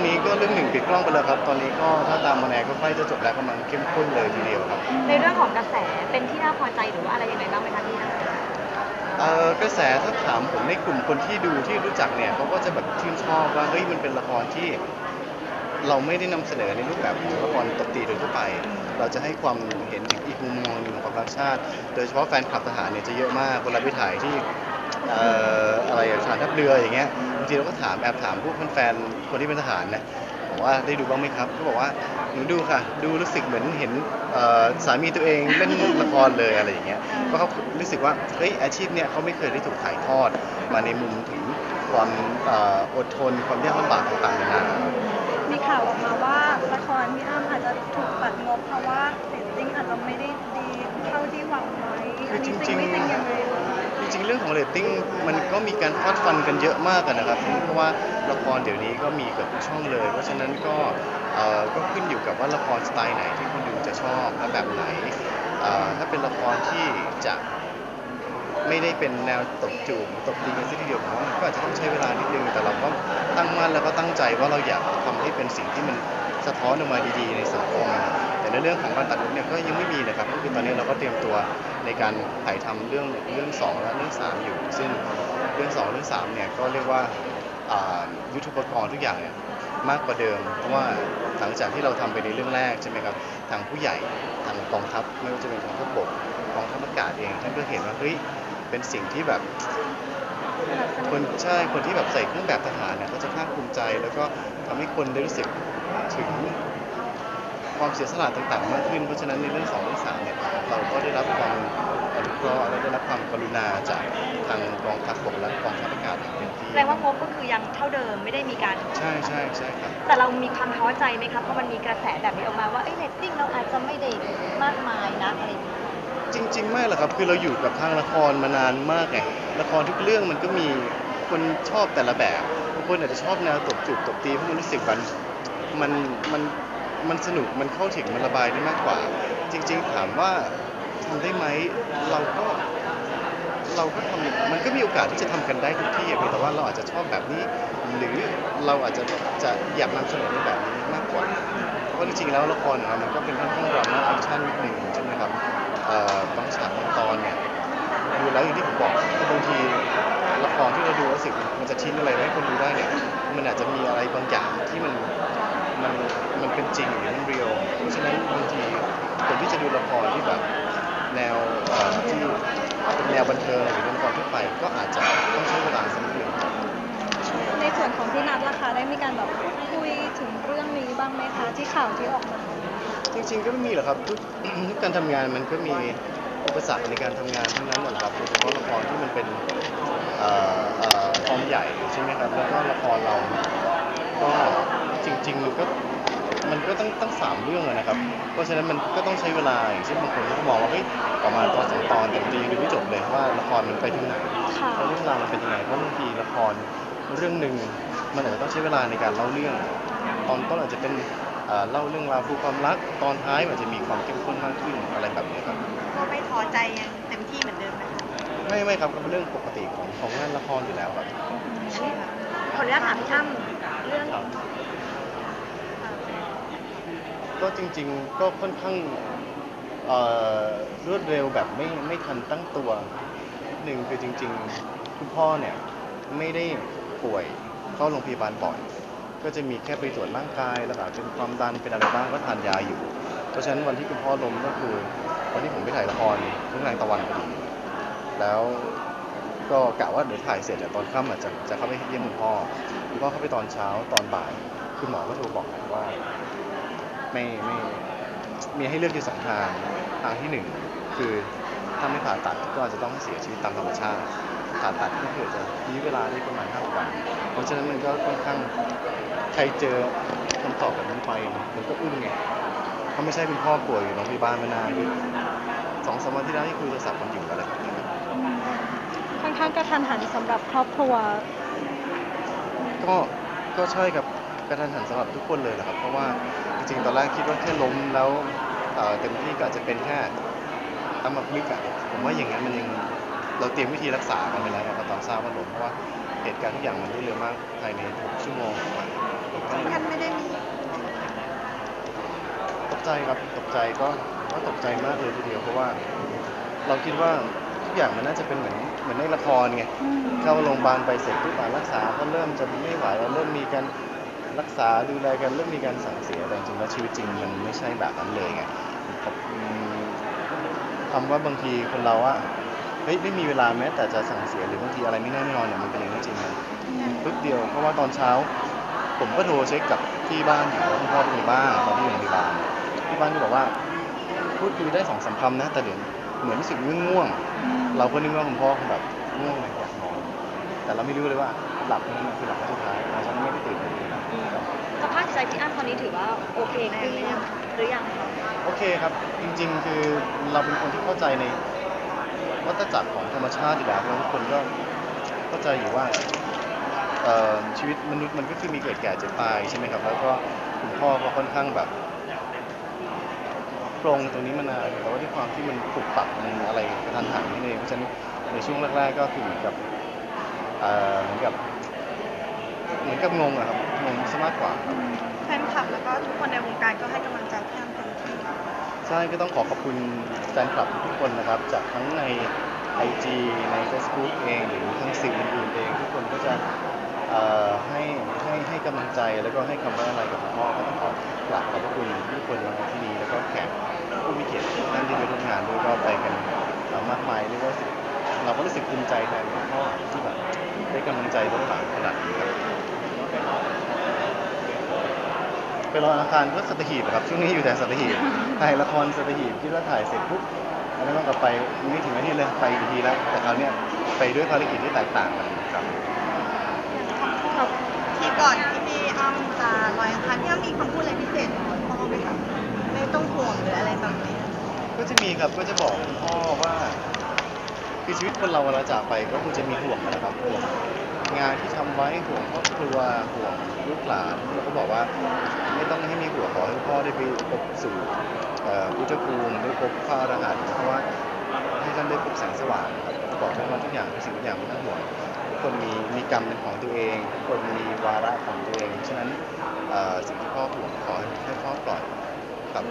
อนนี้ก็เรื่องหนึ่งปิดกล้องไปแล้วครับ ตอนนี้ก็ถ้าตามมาแนก็ใกล้จะจบแล้วกำลังเข้มข้นเลยทีเดียวครับในเรื่องของกระแสเป็นที่น่าพอใจหรือว่าอะไรยังไงบ้างไหมคะพี่เอ่อกระแสถ้าถามผมในกลุ่มคนที่ดูที่รู้จักเนี่ยเขาก็จะแบบชื่นชอบว่าเฮ้ยมันเป็นละครที่ เราไม่ได้นำเสนอในรูปแบบของละครตบตีโดยทั่วไป เราจะให้ความเห็นถึงอีกมุมมองหนึ่งของความรักชาติ โดยเฉพาะแฟนคลับทหารเนี่ยจะเยอะมากเวลาไปถ่ายที่เอ่อ อะไรอย่านทัพเรืออย่างเงี้ยบางทีเราก็ถามแอบถามพวกแฟนๆคนที่เป็นทหารนะบอกว่าได้ดูบ้างไหมครับเขาบอกว่าหนูดูค่ะ ดูรู้สึกเหมือนเห็นเอ่อสามีตัวเองเล่นละครเลยอะไรอย่างเงี้ยเพราะเขารู้สึกว่าเฮ้ยอาชีพเนี่ยเขาไม่เคยได้ถูกถ่ายทอด มาในมุมถึงความเอ่ออดทนความยากลำบากต่างๆนานามีข่าวออกมาว่าละครพี่อ้ำอาจจะถูกตัดงบเพราะว่าเรตติ้งอาจจะไม่ได้ดีเท่าที่หวังไว้อันนี้จริงไม่จริงยังไงคะ เรื่องของเรตติ้งมันก็มีการฟาดฟันกันเยอะมากนะครับ เพราะว่าละครเดี๋ยวนี้ก็มีเกือบทุกช่องเลย เพราะฉะนั้นก็เอ่อก็ขึ้นอยู่กับว่าละครสไตล์ไหนที่คนดูจะชอบและแบบไหนเอ่อถ้าเป็นละครที่จะไม่ได้เป็นแนวตบจูบตบตีกันซะทีเดียวผมว่ามันก็อาจจะต้องใช้เวลานิดนึงแต่เราก็ตั้งมั่นแล้วก็ตั้งใจว่าเราอยากทำให้เป็นสิ่งที่มันสะท้อนออกมาดีๆ ในสังคมแต่ ในเรื่องของการตัดงบเนี่ยก็ยังไม่มีนะครับก็คือตอนนี้เราก็เตรียมตัวในการถ่ายทำเรื่องเรื่องสองและเรื่องสามอยู่ ซึ่งเรื่องสองเรื่องสามเนี่ยก็เรียกว่ายุทธุปกรณ์ทุกอย่างเนี่ยมากกว่าเดิม เพราะว่าหลังจากที่เราทำไปในเรื่องแรกใช่ไหมครับทางผู้ใหญ่ทางกองทัพไม่ว่าจะเป็นกองทัพบกกองทัพอากาศเองท่านก็เห็นว่าเฮ้ยเป็นสิ่งที่แบบคนใช่คนที่แบบใส่เครื่องแบบทหารเนี่ยก็จะภาคภูมิใจ แล้วก็ทำให้คนได้รู้สึกถึง ความเสียสละต่างๆมากขึ้น เพราะฉะนั้นในเรื่องสองเรื่องสามเนี่ยเราก็ได้รับความอนุเคราะห์และได้รับความกรุณาจากทางกองทัพบกและกองทัพอากาศอย่างเต็มที่แสดงว่างบก็คือยังเท่าเดิมไม่ได้มีการ ใช่ใช่ใช่ครับแต่เรามีความท้อใจไหมครับเพราะมันมีกระแสแบบนี้ออกมาว่าเอ้ยเรตติ้งเราอาจจะไม่ได้มากมายนะอะไรอย่างเงี้ย จริง ๆ ไม่หรอกครับคือเราอยู่กับทางละครมานานมากไงละครทุกเรื่องมันก็มีคนชอบแต่ละแบบบางคนอาจจะชอบแนวตบจูบตบตีเพราะมันรู้สึกมันมันมัน มันสนุกมันเข้าถึงมันระบายได้มากกว่า จริง ๆ ถามว่าทำได้ไหมเราก็เราก็ทำมันก็มีโอกาสที่จะทำกันได้ทุกที่อะเพียงแต่ว่าเราอาจจะชอบแบบนี้ หรือเราอาจจะจะอยากนำเสนอในแบบนี้มากกว่าเพราะจริงๆแล้วละครของเรามันก็เป็นค่อนข้างดราม่าแอคชั่นนิดหนึ่งใช่ไหมครับบางฉากบางตอนเนี่ยดูแล้วอย่างที่ผมบอกบางทีละครที่เราดูวรู้สึกมันจะทิ้งอะไรไว้ให้คนดูได้เนี่ยมันอาจจะมีอะไรบางอย่าง เป็นจริงหรือมันเรียลเพราะฉะนั้นบางทีคนที่จะดูละครที่แบบแนวเอ่อที่เป็นแนวบันเทิงหรือเป็นละครทั่วไปก็อาจจะต้องใช้เวลาสักนิดหนึ่ง ในส่วนของพี่นัทล่ะคะได้มีการแบบพูดคุยถึงเรื่องนี้บ้างไหมคะที่ข่าวที่ออกมา จริงๆก็ไม่มีหรอกครับทุก ทุกการทำงานมันก็มีอุปสรรคในการทำงานทั้งนั้นหละครับโดยเฉพาะละครที่มันเป็นเอ่อเอ่อฟอร์มใหญ่ใช่ไหมครับแล้วก็ละครเราก็จริงๆมันก็ มันก็ต้องตั้งสามเรื่องอะนะครับ เพราะฉะนั้นมันก็ต้องใช้เวลาอย่างเช่นบางคนก็มองว่าเฮ้ยประมาณตอนสองตอนแต่บางทียังดูไม่จบเลยว่าละครมันไปถึงไหนค่ะแล้วเรื่องราวมันเป็นยังไงเพราะบางทีละครเรื่องหนึ่งมันอาจจะต้องใช้เวลาในการเล่าเรื่อง ตอนต้นอาจจะเป็นเอ่อเล่าเรื่องราวคือความรักตอนท้ายมันจะมีความเข้มข้นมากขึ้นอะไรแบบนี้ครับ ก็ไม่ท้อใจยังเต็มที่เหมือนเดิมนะคะไม่ไม่ครับก็เป็นเรื่องปกติของของงานละครอยู่แล้วครับ ขออนุญาตถามพี่อ้ำเรื่องครับ ก็จริงๆก็ค่อนข้างเอ่อรวดเร็วแบบไม่ไม่ทันตั้งตัวหนึ่งคือจริง ๆ คุณพ่อเนี่ยไม่ได้ป่วยเข้าโรงพยาบาลบ่อย ก็จะมีแค่ไปตรวจร่างกายแล้วก็เป็นความดันเป็นอะไรบ้างก็ทานยาอยู่ เพราะฉะนั้นวันที่คุณพ่อล้มก็คือวันที่ผมไปถ่ายละครเรื่องนางตะวันพอดีแล้วก็กะว่าเดี๋ยวถ่ายเสร็จเดี๋ยวตอนค่ำอาจจะจะเข้าไปเยี่ยมคุณพ่อคุณพ่อเข้าไปตอนเช้าตอนบ่าย คุณหมอก็โทรบอกว่า ไม่ไม่มีให้เลือกอยู่สองทางทางที่หนึ่งคือถ้าไม่ผ่าตัดก็อาจจะต้องเสียชีวิตตามธรรมชาติ ผ่าตัดก็คือจะยื้อเวลาได้ประมาณห้าวัน เพราะฉะนั้นมันก็ค่อนข้างใครเจอคำตอบแบบนั้นไปมันก็อึ้งไงเขาไม่ใช่คุณพ่อป่วยอยู่โรงพยาบาลมานานคือสองสามวันที่แล้วที่คุยโทรศัพท์กันอยู่อะไรแบบนี้ครับค่อนข้างกระทันหันสำหรับครอบครัว ก็ก็ใช่ครับ กระทันหันสำหรับทุกคนเลยแหละครับ เพราะว่าจริงๆ ตอนแรกคิดว่าแค่ล้มแล้วเอ่อเต็มที่ก็อาจจะเป็นแค่อัมพฤกษ์อะผมว่าอย่างนั้นมันยังเราเตรียมวิธีรักษากันไปแล้วครับตอนทราบว่าล้มเพราะว่าเหตุการณ์ทุกอย่างมันรวดเร็วมากภายใน6ชั่วโมงกว่าต้องท่านไม่ได้มีตกใจครับตกใจก็ก็ตกใจมากเลยทีเดียวเพราะว่า เราคิดว่าทุกอย่างมันน่าจะเป็นเหมือนเหมือนในละครไง เข้าโรงพยาบาลไปเสร็จปุ๊บอะรักษาก็เริ่มจะไม่ไหวแล้วเริ่มมีการ รักษาดูแลกันเริ่มมีการสั่งเสียแต่จริงแล้วชีวิตจริงมันไม่ใช่แบบนั้นเลยไงผมคำว่าบางทีคนเราอะเฮ้ยไม่มีเวลาแม้แต่จะสั่งเสียหรือบางทีอะไรไม่แน่ไม่นอนเนี่ยมันเป็นอย่างนั้จริงมันปึ๊บเดียวเพราะว่าตอนเช้า ผมก็โทรเช็คกับที่บ้านอยู่ว่าคุณพ่อเป็นยังไงบ้างตอนที่อยู่โรงพยาบาลที่บ้านก็บอกว่าพูดคุยได้สองสามคำนะแต่เดี๋ยวเหมือนรู้สึกง่วงเราก็นึกว่าคุณพ่อคงแบบง่วงอยากนอน แต่เราไม่รู้เลยว่าหลับนั่นคือหลับครั้งสุดท้ายเราฉันไม่ได้ตื่นเลยนะสภาพจิตใจพี่อ้ำตอนนี้ถือว่าโอเคขึ้นหรือยังหรือยังคะโอเคครับ จริง ๆ คือเราเป็นคนที่เข้าใจในวัฏจักรของธรรมชาติอยู่แล้วแล้วทุกคนก็เข้าใจอยู่ว่าเอ่อชีวิตมนุษย์มันก็คือมีเกิดแก่เจ็บตายใช่ไหมครับ แล้วก็คุณพ่อก็ค่อนข้างแบบปรงตรงนี้มานานแต่ว่าด้วยความที่มันปรับปรับมันอะไรกระทันหันนี่เองเพราะฉะนั้นในช่วงแรกๆก็คือเหมือนกับ เอ่อเหมือนกับเหมือนกับงงอะครับงงซะมากกว่าครับ แฟนคลับแล้วก็ทุกคนในวงการก็ให้กำลังใจพี่อ้ำเต็มที่ใช่ก็ต้องขอขอบคุณแฟนคลับทุกคนนะครับ จากทั้งใน IG ใน Facebook เองหรือทั้งสื่ออื่นๆเอง ทุกคนก็จะเอ่อให้ให้ให้กำลังใจแล้วก็ให้คำไว้อะไรกับคุณพ่อก็ต้องขอกราบขอบพระคุณทุกคนในที่นี้แล้วก็แขกผู้มีเกียรติทุกท่านที่ไปร่วมงานด้วยก็ไปกันเอ่อมากมายเรียกว่ารู้สึก เราก็รู้สึกภูมิใจแทนคุณพ่อที่แบบได้กำลังใจเบื้องหลังขนาดนี้ครับไปรออาคารก็สัตหีบอะครับช่วงนี้อยู่แต่สัตหีบถ่ายละครสัตหีบที่เราถ่ายเสร็จปุ๊บแล้วก็กลับไปไม่ถึงอาทิตย์เลยไปอีกทีแล้ว แต่คราวเนี้ยไปด้วยภารกิจที่แตกต่างกันครับที่ก่อนที่พี่อ้ำจะลอยอังคารพี่อ้ำมีคำพูดอะไรพิเศษกับคุณพ่อไหมคะไม่ต้องห่วงหรืออะไรแบบนี้ก็จะมีครับก็จะบอกคุณพ่อว่า คือชีวิตคนเราเวลาจากไปก็คงจะมีห่วงนะครับห่วงงานที่ทำไว้ห่วงครอบครัวห่วงลูกหลานเราก็บอกว่าไม่ต้องให้มีห่วงขอให้พ่อได้ไปพบสู่เอ่อพุทธภูมิได้พบพระอรหันต์เพราะว่าให้ท่านได้พบแสงสว่างครับบอกท่านว่าทุกอย่างทุกสิ่งทุกอย่างไม่ต้องห่วงทุกคนมีมีกรรมเป็นของตัวเองทุกคนมีวาระของตัวเองฉะนั้นเอ่อสิ่งที่พ่อห่วงขอให้พ่อปล่อยครับ